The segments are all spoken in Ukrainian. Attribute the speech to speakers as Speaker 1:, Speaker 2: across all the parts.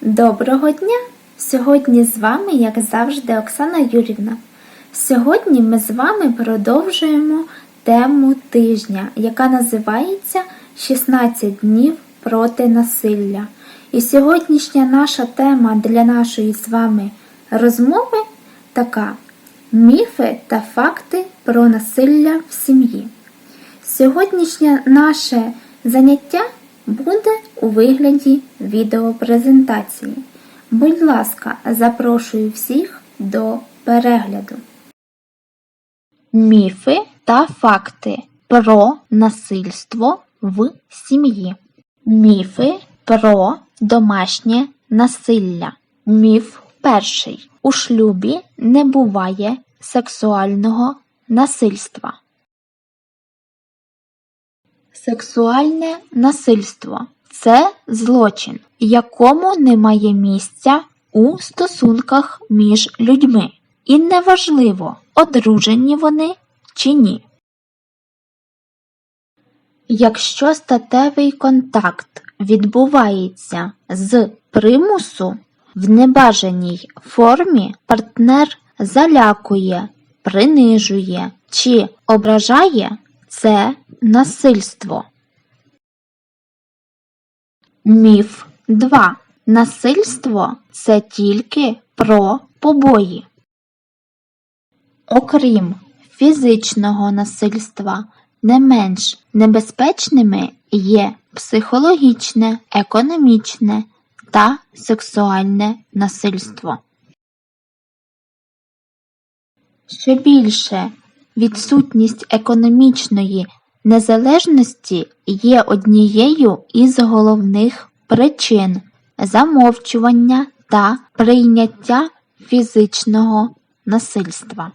Speaker 1: Доброго дня! Сьогодні з вами, як завжди, Оксана Юрівна. Сьогодні ми з вами продовжуємо тему тижня, яка називається 16 днів проти насилля. І сьогоднішня наша тема для нашої з вами розмови така: міфи та факти про насилля в сім'ї. Сьогоднішнє наше заняття буде у вигляді відеопрезентації. Будь ласка, запрошую всіх до перегляду. Міфи та факти про насильство в сім'ї. Міфи про домашнє насилля. Міф перший. У шлюбі не буває сексуального насильства. Сексуальне насильство це злочин, якому немає місця у стосунках між людьми. І неважливо, одружені вони чи ні. Якщо статевий контакт відбувається з примусу, в небажаній формі партнер залякує, принижує чи ображає це насильство. Міф 2. Насильство це тільки про побої. Окрім фізичного насильства, не менш небезпечними є психологічне, економічне та сексуальне насильство. Що більше відсутність економічної незалежності є однією із головних причин замовчування та прийняття фізичного насильства.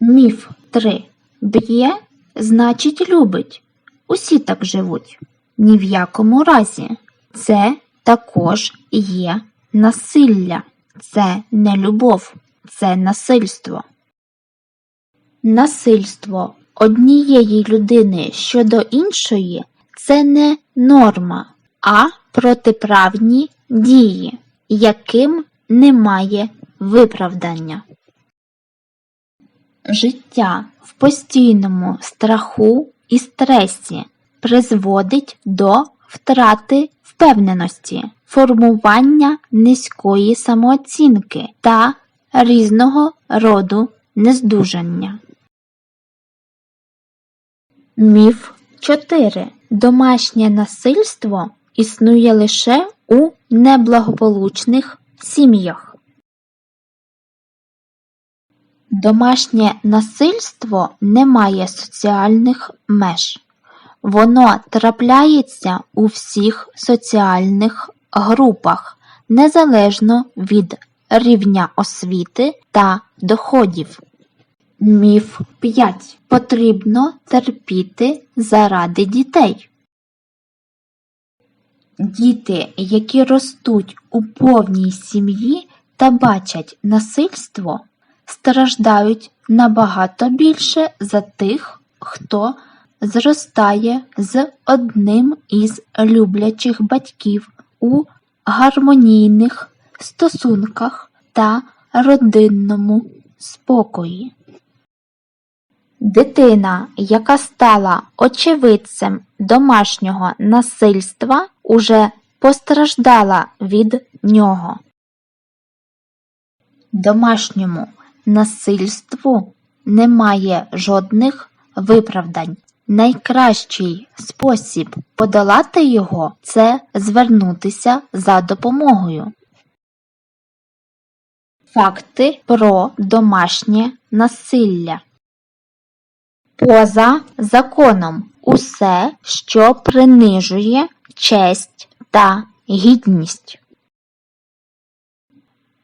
Speaker 1: Міф 3. Б'є значить любить. Усі так живуть. Ні в якому разі. Це також є насилля. Це не любов, це насильство. Насильство однієї людини щодо іншої це не норма, а протиправні дії, яким немає виправдання. Життя в постійному страху і стресі призводить до втрати впевненості, формування низької самооцінки та різного роду нездужання. Міф 4. Домашнє насильство існує лише у неблагополучних сім'ях. Домашнє насильство не має соціальних меж. Воно трапляється у всіх соціальних групах незалежно від рівня освіти та доходів. Міф 5. Потрібно терпіти заради дітей. Діти, які ростуть у повній сім'ї та бачать насильство, страждають набагато більше за тих, хто зростає з одним із люблячих батьків у гармонійних стосунках та родинному спокої. Дитина, яка стала очевидцем домашнього насильства, уже постраждала від нього. Домашньому насильству немає жодних виправдань. Найкращий спосіб подолати його це звернутися за допомогою. Факти про домашнє насилля. Поза законом усе, що принижує честь та гідність.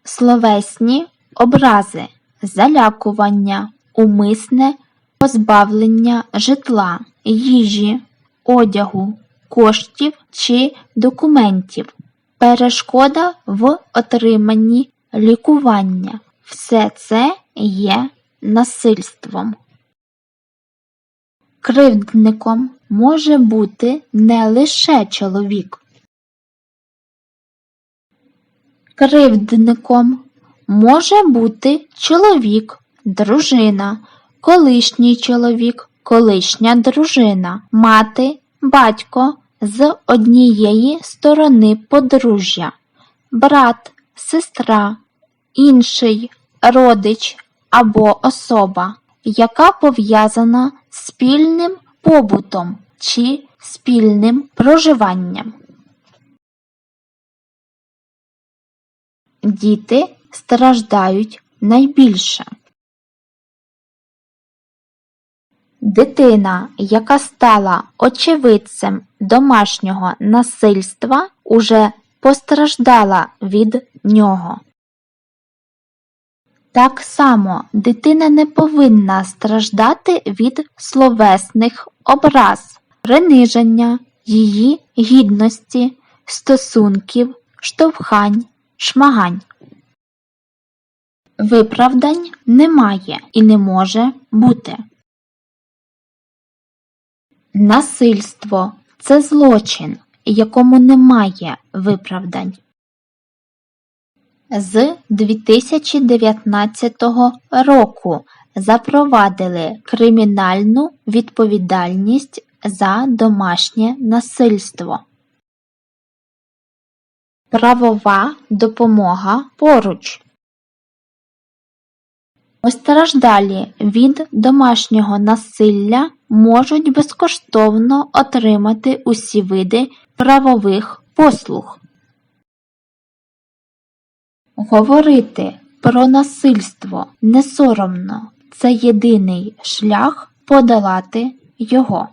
Speaker 1: Словесні образи, залякування, умисне позбавлення житла, їжі, одягу, коштів чи документів, перешкода в отриманні лікування. Все це є насильством. Кривдником може бути не лише чоловік, Кривдником може бути чоловік, дружина, колишній чоловік, колишня дружина, мати, батько з однієї сторони подружжя, брат, сестра, інший родич або особа, яка пов'язана з спільним побутом чи спільним проживанням. Діти страждають найбільше. Дитина, яка стала очевидцем домашнього насильства, уже постраждала від нього. Так само дитина не повинна страждати від словесних образ, приниження її гідності, стосунків, штовхань, шмагань. Виправдань немає і не може бути. Насильство це злочин, якому немає виправдань. З 2019 року запровадили кримінальну відповідальність за домашнє насильство. Правова допомога поруч. Постраждалі від домашнього насилля можуть безкоштовно отримати усі види правових послуг. Говорити про насильство не соромно це єдиний шлях подолати його.